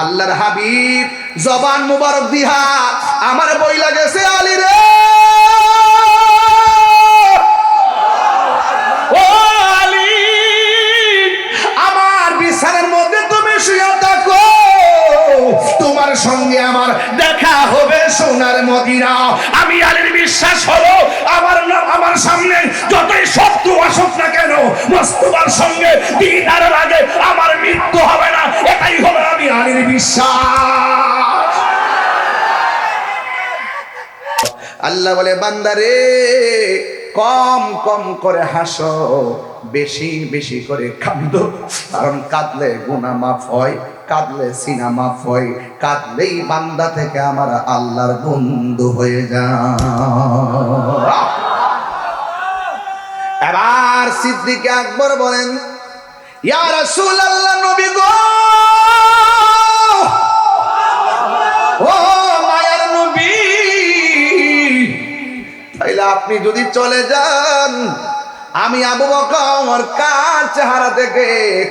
আল্লাহর হাবিব, জবান মুবারক দিহা, আমার বই লাগেছে আলী রে। মধ্যে থাকো। তোমার সঙ্গে আমার দেখা হবে সোনার মদিনা। আমি আলীর বিশ্বাস হলো, আমার আমার সামনে যতই শত্রু আসুক না কেন মোস্তফার সঙ্গে দিন বিশ্বাস আল্লাহ বলে, বান্দারে, কম কম করে হাসো, বেশি বেশি করে কাঁদো। কারণ কাঁদলে গুনা মাফ হয়, কাঁদলে সিনা মাফ হয়, কাঁদলেই বান্দা থেকে আমার আল্লাহর বন্ধু হয়ে যায়। এবার সিদ্দিকে আকবর বলেন, ইয়া রাসূলুল্লাহ নবী গো! আপনি যদি চলে যান আমি আবু বকর কার চেহারা থেকে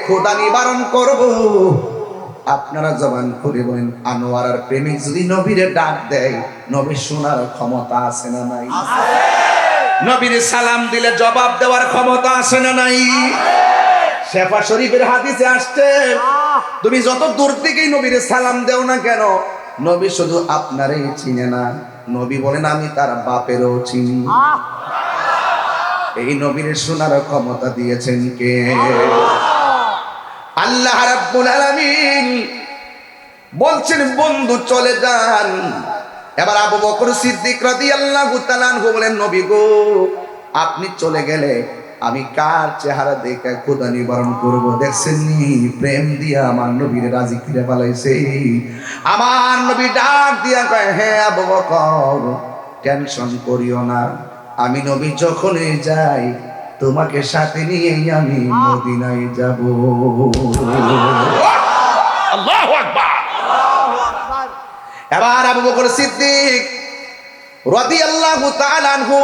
খোদা নিবারণ করব? আপনারা জবান করে বলেন আনোয়ার আর প্রেমিক যদি নবীরে ডাক দেয় নবী শোনার ক্ষমতা আছে না নাই? নবীর সালাম দিলে জবাব দেওয়ার ক্ষমতা আছে না নাই? শেফা শরীফের হাদিসে আসছে তুমি যত দূর থেকেই নবীর সালাম দেও না কেন নবী শুধু আপনারই চিনে না। নবী বলেন, আমি তার বাপেরও চিনি। এই নবীর শোনার ক্ষমতা দিয়েছেন কে? আল্লাহ রাব্বুল আলামিন বলছেন, বন্ধু, চলে যান। এবার আবু বকর সিদ্দিক রাদিয়াল্লাহু তাআলা বলেন, নবী গো, আপনি চলে গেলে আমি কার চেহারা দেখে খোদা নিবারণ করব? দেখছেন নি প্রেম দিয়া আমার নবীর রাজি ফিরে পালাইছে? আমার নবী ডাক দিয়া কয় হ্যাঁ আবু বকর, টেনশন করিও না। আমি নবী যখনই যাই, তোমাকে সাথে নিয়েই আমি মদিনায় যাব। আল্লাহু আকবার। এবার আবু বকর সিদ্দিক রাদিয়াল্লাহু তাআলা আনহু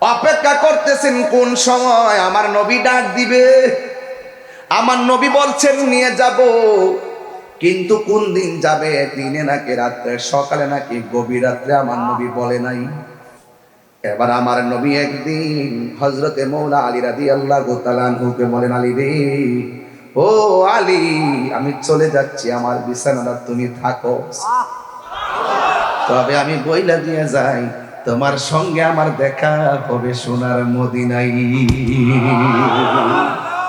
অপেক্ষা করতেছেন কোন সময়? আমার নবী ডাক দিবে। আমার নবী বলছেন নিয়ে যাব। কিন্তু কোন দিন যাবে? দিনে নাকি রাত্রে? সকালে নাকি? গভীর রাত্রে? আমার নবী বলে নাই। এবার আমার নবী একদিন হজরতে মৌলা আলী রাদি আল্লাহ গোতালানহুকে বলেন আলী রে ও আলী আমি চলে যাচ্ছি। আমার বিছানাটা তুমি থাকো। তবে আমি বইলা দিয়ে যাই। তোমার সঙ্গে আমার দেখা হবে সোনার মদিনাই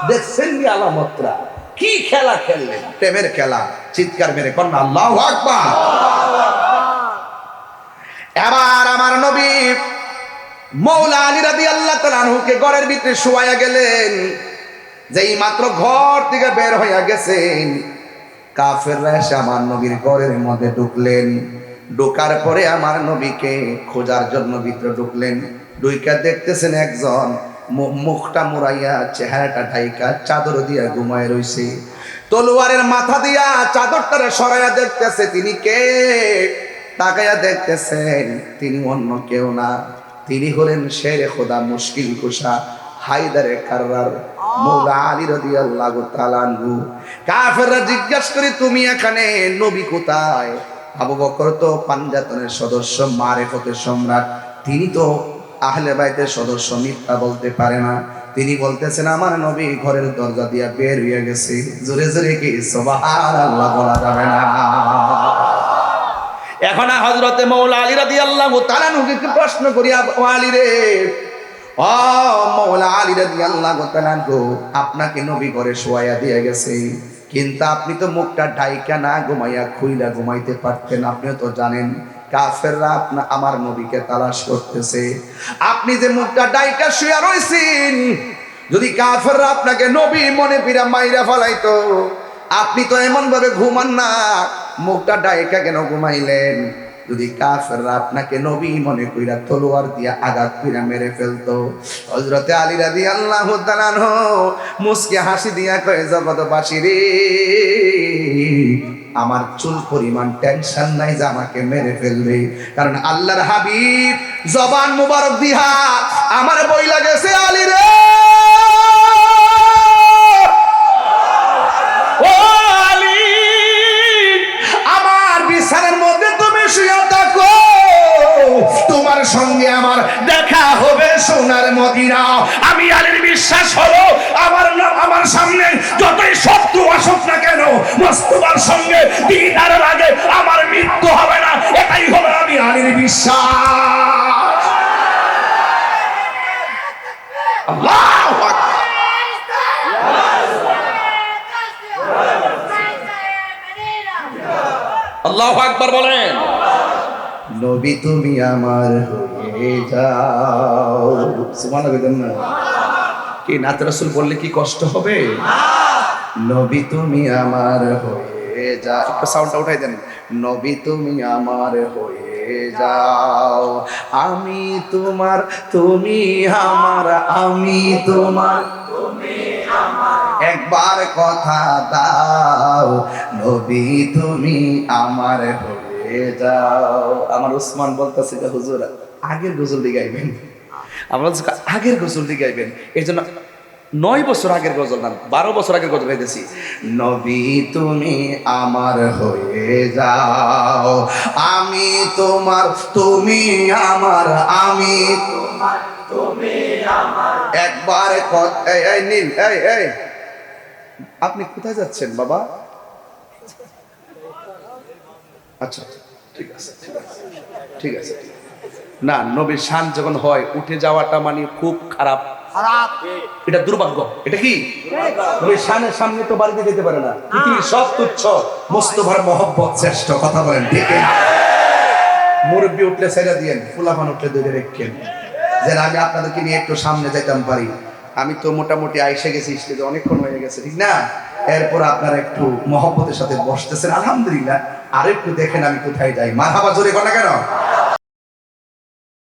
দেখছেন নি আলামতরা? কি খেলা খেললেন? প্রেমের খেলা, চিৎকার মেরে কন্যা, আল্লাহ আকবার। এবার আমার নবী মৌলা আলী রাদি আল্লাহ তালানহুকে ঘরের ভিতরে শোয়া গেলেন। যেই মাত্র ঘর থেকে বের হইয়া গেছেন, কাফেররা এসে আমার নবীর ঘরের মধ্যে ঢুকলেন। ঢোকার পরে আমার নবীকে খোঁজার জন্য ভিতরে ঢুকলেন। ডুইকা দেখতেছেন একজন মুখটা মুড়াইয়া, চেহারাটা ঢাইকা, চাদর দিয়া ঘুমায় রইছে। তলোয়ারের মাথা দিয়া চাদরটারে সরাইয়া দেখতেছে, তিনি কে? তাকাইয়া দেখতেছেন তিনি অন্য কেউ না। তিনি হলেন শেরে খোদা মুশকিল কুশা হায়দারে কাররার মৌলা আলী রাদিয়াল্লাহু তাআলা আনহু। কাফেররা জিজ্ঞাসা করে, তুমি এখানে নবী কোথায়? আবু বকর তো পাঞ্জাতনের সদস্য, মারেফতের সম্রাট। তিনি তো আহলে বাইতের সদস্য, মিথ্যা বলতে পারে না। তিনি বলতেছেন, আমার নবী ঘরের দরজা দিয়া বের হয়ে গেছে। জোরে জোরে কি সুবহানাল্লাহ বলা যাবে না? এখন হজরতে মৌলা আলী রাদি আল্লাহ তালানুকে প্রশ্ন করি আলী রে। ও মৌলা আলী রাদি আল্লাহ তালানহু আপনাকে নবী ঘরে শোয়াইয়া দিয়ে গেছে। কিন্তু আপনি তো মুখটা ডাইকা না ঘুমাইয়া খুইলা ঘুমাইতে পারতেন। আপনিও তো জানেন, কাফেররা আপনা আমার নবীকে তালাশ করতেছে। আপনি যে মুখটা ডাইকা শুয়া রয়েছেন যদি কাফেররা আপনাকে নবী মনে পিরা মাইরা ফেলাইতো, আপনি তো এমন ভাবে ঘুমান না। মুখটা ডাইকা কেন ঘুমাইলেন? যদি কাফেররা আপনাকে নবী মনে কইরা তলোয়ার দিয়া আঘাত কইরা মেরে ফেলতো। হজরতে আলী রাদি আল্লাহ মুসকে হাসি দিয়া কয়ে জগতবাসী রে, আমার চুল পরিমাণ টেনশন নাই যে আমাকে মেরে ফেলবে। কারণ আল্লাহর হাবিব জবান মুবারক দিহা আমার বই লাগেছে আমার দেখা হবে সোনার মদিরা আমি আলীর বিশ্বাস হলো, আমার আমার সামনে যতই শত্রু আসুক না কেন মস্তুবার সঙ্গে দিদার লাগে আমার মৃত্যু হবে না। এটাই হলো আমি আলীর বিশ্বাস। আল্লাহ আল্লাহ আকবর বলেন। নবী তুমি আমার হয়ে যাও। সুমান না। কি নাত রসুল বললে কি কষ্ট হবে? নবী তুমি আমার হয়ে যাও। একটু সাউন্ডটা উঠাই দেন। নবী তুমি আমার হয়ে যাও। আমি তোমার তুমি আমার আমি তোমার। তুমি একবার কথা দাও। নবী তুমি আমার হয়ে যাও। আমার উসমান বলতেছে যে, হুজুর, আগের গজলটি গাইবেন। আমরা আগের গজলটি গাইবেন। এই জন্য নয় বছর আগের গজল না, বারো বছর আগের গজল গাইতেছি। নবী, তুমি আমার হয়ে যাও। আমি তোমার, তুমি আমার, আমি তুমি আমার। একবার এই। আপনি কোথায় যাচ্ছেন, বাবা? আচ্ছা ঠিক আছে ঠিক আছে ঠিক আছে। না নবীর শান যখন হয় উঠে যাওয়াটা মানে খুব খারাপ। এটা দুর্ভাগ্য। এটা কি? নবীর শানের সামনে তো বাড়িতে যেতে পারে না। পৃথিবীর সব তুচ্ছ মোস্তফার মহব্বত শ্রেষ্ঠ কথা বলেন ঠিক না? মুরব্বী উঠলে ছেড়ে দিয়েন ফুলাফান উঠলে দূরে রেখেন। যেন আমি আপনাদেরকে নিয়ে একটু সামনে যেতাম পারি। আমি তো মোটামুটি আইসে গেছি স্টেজে অনেকক্ষণ হয়ে গেছে ঠিক না? এরপর আপনারা একটু মহব্বতের সাথে বসতেছেন আলহামদুলিল্লাহ। আর একটু দেখেন আমি কোথায় যাই। মাথা জোরে কনা কেন?